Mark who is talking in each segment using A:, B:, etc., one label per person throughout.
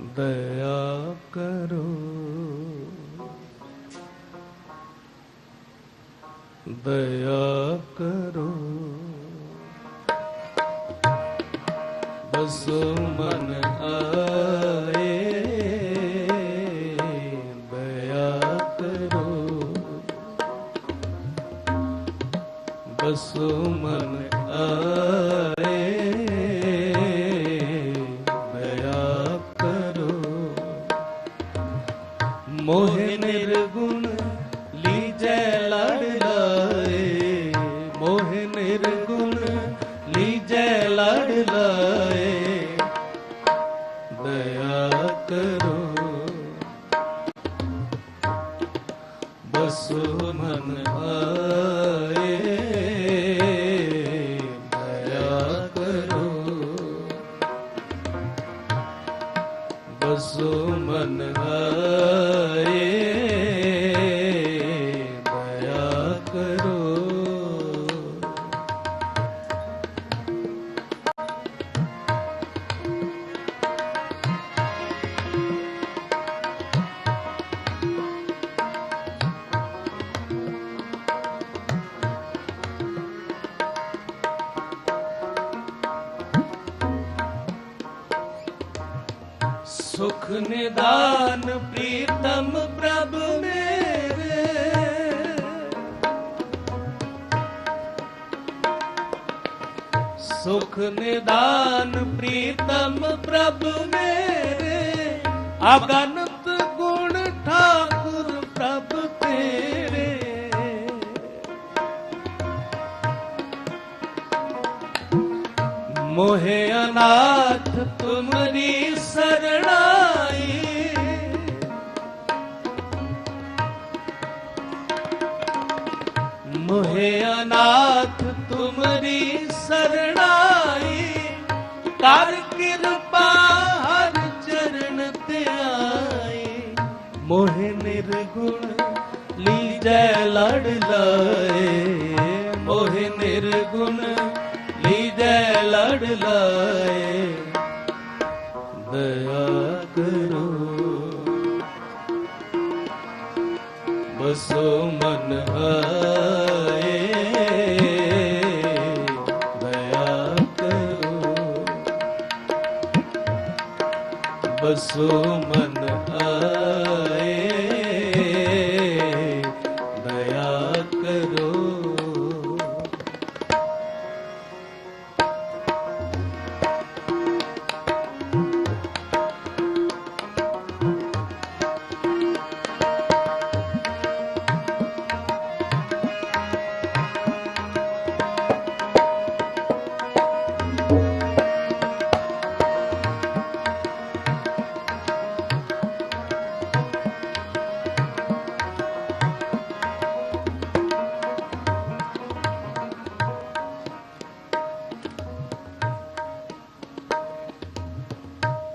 A: ਦਇਆ ਕਰੋ। ਦਇਆ ਕਰੋ। ਬਸੋ ਮਨ ਆਏ। ਦਇਆ ਕਰੋ। ਬਸੋ ਮਨ ਨਿਰਗੁਣ ਲੀਜੈ ਲੜ ਲਾਏ। ਦਇਆ ਕਰੋ। ਬਸੋ ਮਨ ਆਏ। ਦਇਆ ਕਰੋ। ਬਸੋ ਮਨ ਆਏ। ਸੁਖ ਨਿਦਾਨ ਪ੍ਰੀਤਮ ਪ੍ਰਭ ਮੇਰੇ। ਸੁਖ ਨਿਦਾਨ ਪ੍ਰੀਤਮ ਪ੍ਰਭ ਮੇਰੇ। ਅਗਨਤ ਗੁਣ ਠਾਕੁਰ ਪ੍ਰਭ ਤੇਰੇ। ਮੋਹਿ ਅਨਾਥ ਮੋਹਿ ਅਨਾਥ, ਤੁਮਰੀ ਸਰਣਾਈ। ਕਰ ਕਿਰਪਾ ਹਰ ਚਰਨ ਧਿਆਈ ਮੋਹਿ ਨਿਰਗੁਣ, ਲੀਜੈ ਲੜ ਲਾਏ। ਮੋਹਿ ਨਿਰਗੁਣ, ਲੀਜੈ ਲੜ ਲਾਏ। ਦਇਆ ਕਰੋ। ਬਸੋ ਮਨ ਆਏ ਬਸੋ ਮਨ ਆਏ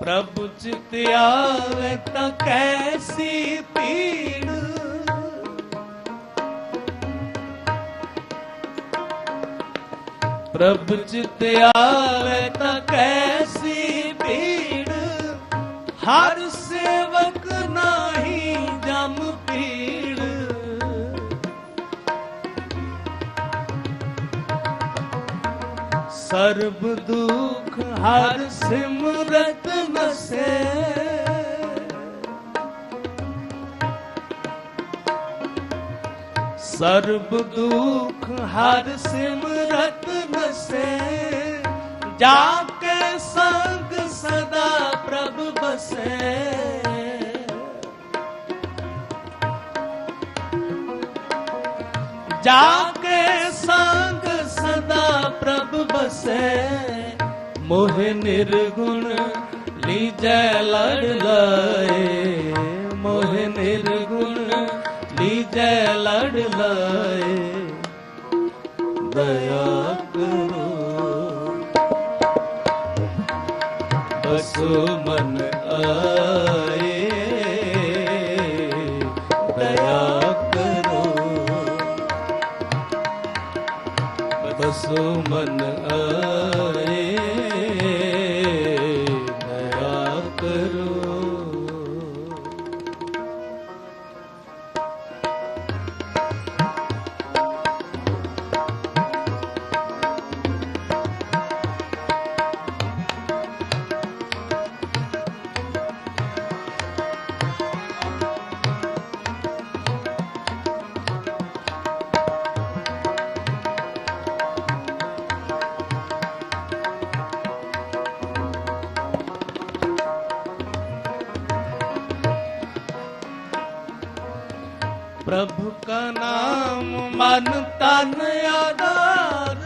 A: ਪ੍ਰਭੂ ਚਿਤ ਆਵੇ ਤਾਂ ਕੈਸੀ ਪੀੜ ਪ੍ਰਭ ਚਿਤ ਆਵੇ ਤਾਂ ਕੈਸੀ ਪੀੜ ਹਰ ਸੇਵਕ ਨਾਹੀ ਜਮ ਪੀੜ ਸਰਬ ਦੁਖ ਹਰ ਸਿਮਰਤ ਸਰਬ ਦੁਖ ਹਰ ਸਿਮਰਤ ਨਸੇ ਜਾ ਕੇ ਸੰਗ ਸਦਾ ਪ੍ਰਭ ਬਸੇ ਜਾ ਕੇ ਸੰਗ ਸਦਾ ਪ੍ਰਭ ਬਸੇ ਮੋਹਿ ਨਿਰਗੁਣ ਲੀਜੈ ਲੜ ਲਾਏ, ਮੋਹਿ ਨਿਰਗੁਣ ਲੀਜੈ ਲੜ ਲਾਏ। ਦਇਆ ਕਰੋ। ਬਸੋ ਮਨ ਆਏ, ਦਇਆ ਕਰੋ। ਬਸੋ ਮਨ ਆਏ ਪ੍ਰਭੂ ਕਾ ਨਾਮ ਮਨ ਤਨ ਆਧਾਰ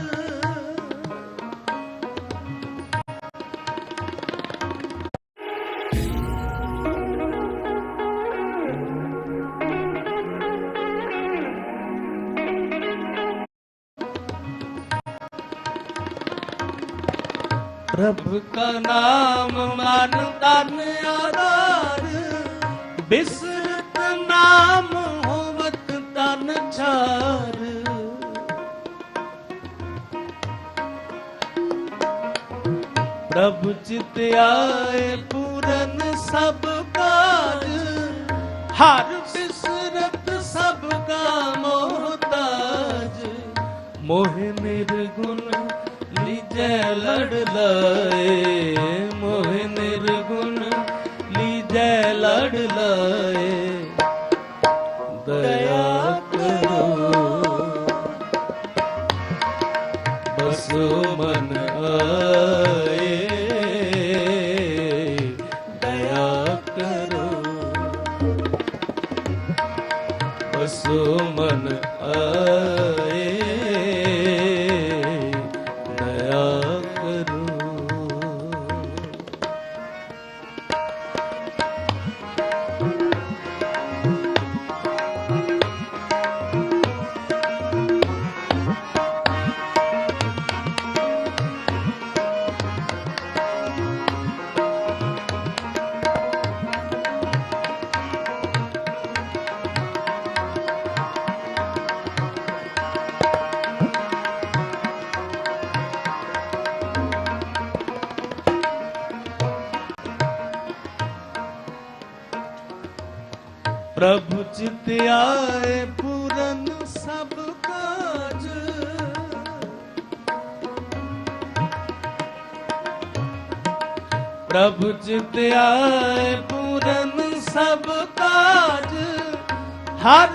A: ਪ੍ਰਭੂ ਕਾ ਨਾਮ ਮਨ ਤਨ ਆਧਾਰ ਬਿਸਰਤ ਨਾਮ ਤਨ ਛਾਰ ਚਿਤ ਆਏ ਪੂਰਨ ਸਭ ਕਾਜ। ਹਰ ਬਿਸਰਤ ਸਭ ਕਾ ਮੋਹਤਾਜ। ਮੋਹ ਨਿਰਗੁਣ ਲੀਜੈ ਲੜ ਲਏ। ਮੋਹ ਨਿਰਗੁਣ ਲੀਜੈ ਲੜ ਲਏ। ਦਇਆ ਪ੍ਰਭੂ ਚਿਤ ਆਏ ਪੂਰਨ ਸਭ ਕਾਜ। ਪ੍ਰਭੂ ਚਿਤ ਆਏ ਪੂਰਨ ਸਭ ਕਾਜ। ਹਰ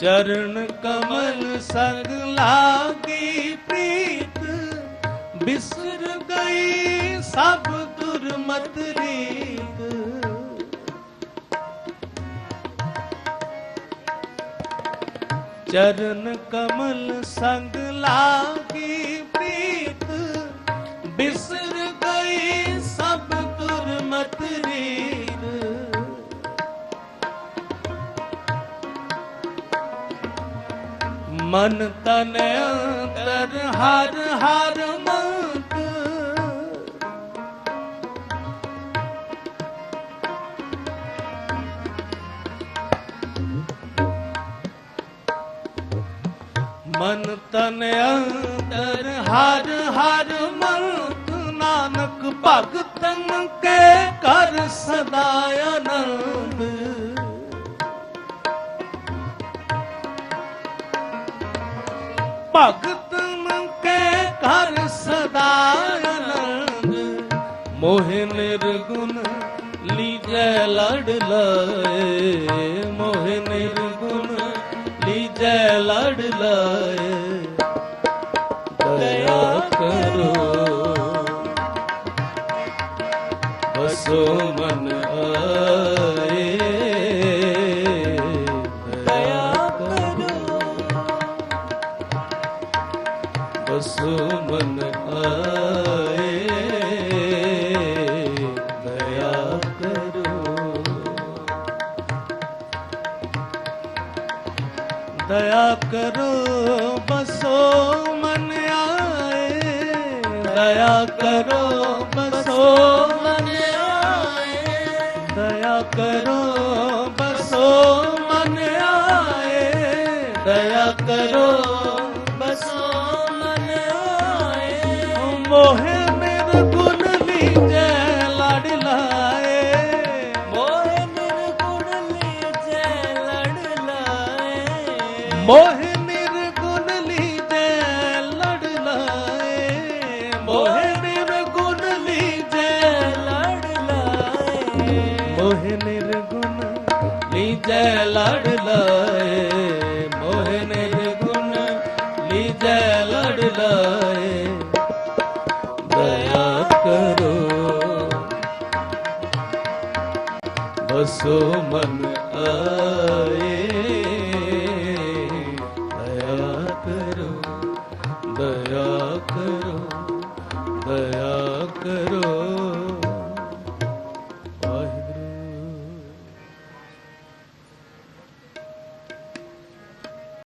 A: ਚਰਨ ਕਮਲ ਸੰਗ ਲਾਗੀ ਪ੍ਰੀਤ ਬਿਸਰ ਗਈ ਸਭ ਦੁਰਮਤ ਰੀਤ। ਚਰਨ ਕਮਲ ਸੰਗ ਲਾਗੀ ਮਨ ਤਨ ਅੰਤਰ, ਹਰ ਹਰ ਮੰਤ। ਮਨ ਤਨ ਅੰਤਰ, ਹਰ ਹਰ ਮੰਤ। ਨਾਨਕ ਭਗਤਨ ਕੇ ਕਰ ਸਦਾ ਆਨੰਦ। ਭਗਤ ਕੇ ਘਰ ਸਦਾ ਆਨੰਦ। ਮੋਹ ਨਿਰਗੁਣ ਲੀਜੈ ਲੜ ਲਾਏ। ਮੋਹ ਨਿਰਗੁਣ ਲੀਜੈ ਲੜ ਲਾਏ। ਦਇਆ ਕਰੋ। ਬਸੋ ਮਨ ਕਰੋ, ਬਸੋ ਮਨ ਆਏ। ਦਇਆ ਕਰੋ, ਬਸੋ ਮਨ ਆਏ। ਦਇਆ ਕਰੋ, ਬਸੋ ਮਨ ਆਏ। ਦਇਆ ਕਰੋ ਲੀਜੈ ਲੜ ਲਾਏ ਮੋਹਿ ਨਿਰਗੁਣ ਲੀਜੈ ਲੜ ਲਾਏ ਦਇਆ ਕਰੋ ਬਸੋ ਮਨ ਆਏ